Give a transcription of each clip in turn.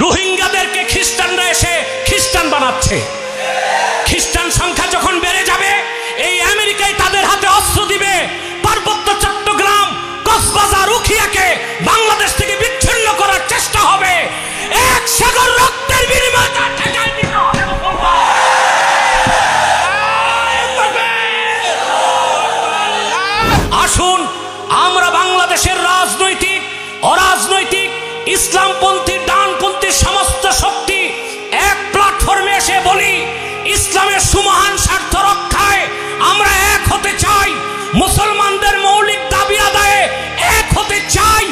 রোহিঙ্গাদেরকে খ্রিস্টানরা এসে খ্রিস্টান বানাচ্ছে। খ্রিস্টান সংখ্যা যখন বেড়ে যাবে, এই আমেরিকায় তাদের হাতে অস্ত্র দিবে। পার্বত্য চট্টগ্রাম, কক্সবাজার উখিয়াকে বাংলাদেশ থেকে বিচ্ছিন্ন করার চেষ্টা হবে। এক সাগর রক্তের বিনিময়ে। আসুন, আমরা বাংলাদেশের রাজনৈতিক, অরাজনৈতিক, ইসলামপন্থী ডানপন্থী সুমহান স্বার্থ রক্ষায় আমরা এক হতে চাই। মুসলমানদের মৌলিক দাবি আদায়ে এক হতে চাই।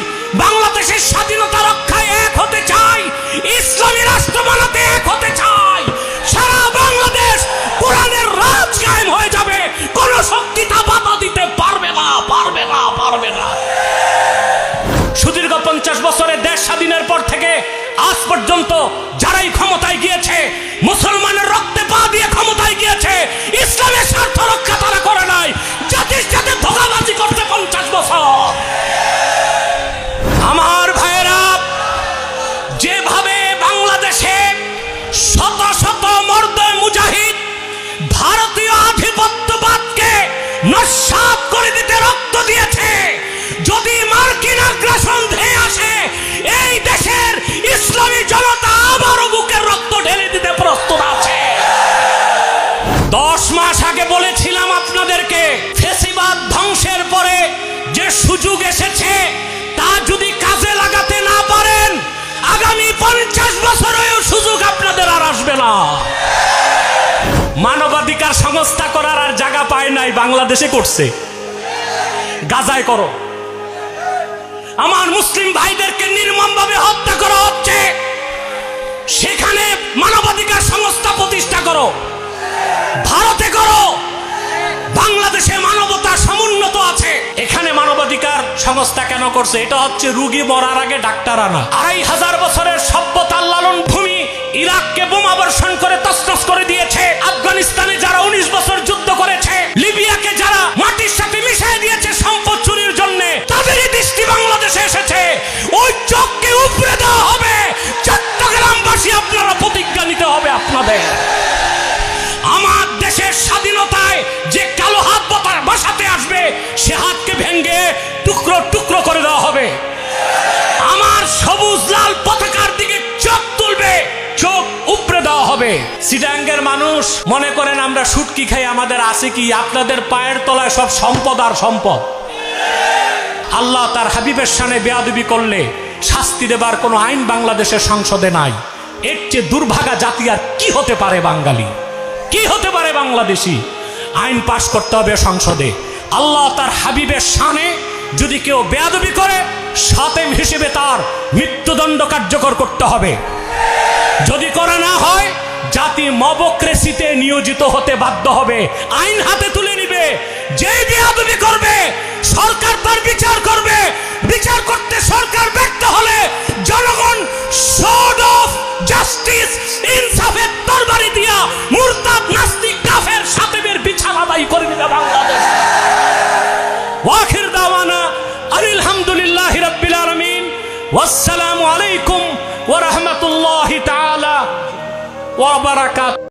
বাংলাদেশের স্বাধীনতা রক্ষায় এক হতে চাই। ইসলামী রাষ্ট্র বানাতে এক হতে চাই। সারা বাংলাদেশ কোরআনের রাজ কায়েম হয়ে যাবে। কোন শক্তি তা বাধা দিতে পারবে না পারবে না পারবে না। সুদীর্ঘ পঞ্চাশ বছরের দেশ স্বাধীনের পর থেকে আজ পর্যন্ত যারাই ক্ষমতায় গিয়েছে, মুসলমানের রক্তে পা দিয়ে ক্ষমতায় গিয়েছে, ইসলামের স্বার্থ রক্ষা তারা করে নাই। জাতির সাথে ধোকাবাজি করতে পঞ্চাশ বছর। আমার ভাইয়েরা, যেভাবে বাংলাদেশে শত শত মর্দ মুজাহিদ, ভারতীয় আধিপত্যবাদকে নস্বাত দশ মাস আগে বলেছিলাম আপনাদেরকে, ফেসিবাদ ধ্বংসের পরে যে সুযোগ এসেছে, তা যদি কাজে লাগাতে না পারেন, আগামী পঞ্চাশ বছরেও সুযোগ আপনাদের আর আসবে না। মানবাধিকার সংস্থা করার আর জায়গা পায় নাই, বাংলাদেশে করছে। গাজায় করো। আমার মুসলিম ভাইদেরকে নির্মমভাবে হত্যা করা হচ্ছে। সেখানে মানবাধিকার সংস্থা প্রতিষ্ঠা করো। ভারতে করো। বাংলাদেশে মানবতা সমুন্নত আছে। এখানে মানবাধিকার সংস্থা কেন করছে? এটা হচ্ছে রুগী মরার আগে ডাক্তার আনা। আড়াই হাজার বছরের সভ্যতার লালন ভূমি ইরাককে বোমা বর্ষণ করে তসনস করে দিয়েছে সিডাঙ্গের মানুষ মনে করেন আমরা সুটকি খাই, আমাদের আছে কি? আপনাদের পায়ের তলায় সব সম্পদ আর সম্পদ। আল্লাহ তার হাবিবের সানে বেয়াদুবি করলে শাস্তি দেবার কোনো আইন বাংলাদেশের সংসদে নাই। এর চেয়ে দুর্ভাগা জাতি আর কি হতে পারে বাঙালি? কি হতে পারে বাংলাদেশি? আইন পাশ করতে হবে সংসদে। আল্লাহ তার হাবিবের সানে যদি কেউ বেয়াদবি করে, সাতেম হিসেবে তার মৃত্যুদণ্ড কার্যকর করতে হবে। যদি করা না হয় জাতি মবক্রেসিতে নিয়োজিত হতে বাধ্য হবে। আইন হাতে তুলে নিবে। যে বেয়াদবি করবে, সরকার তার বিচার করবে। বিচার করতে সরকার ব্যর্থ হলে জনগণ সোড অফ জাস্টিস ইনসাফের তরবারি দিয়া মুরতাদ নাস্তিক কাফের সাতেবের বিচার আদায় করে দিবে বাংলাদেশ। ওয়াখির দাওয়ানা আলহামদুলিল্লাহি রাব্বিল আলামিন। ওয়াসসালামু আলাইকুম ওয়া রাহমাতুল্লাহি ওয়া বারাকাতুহু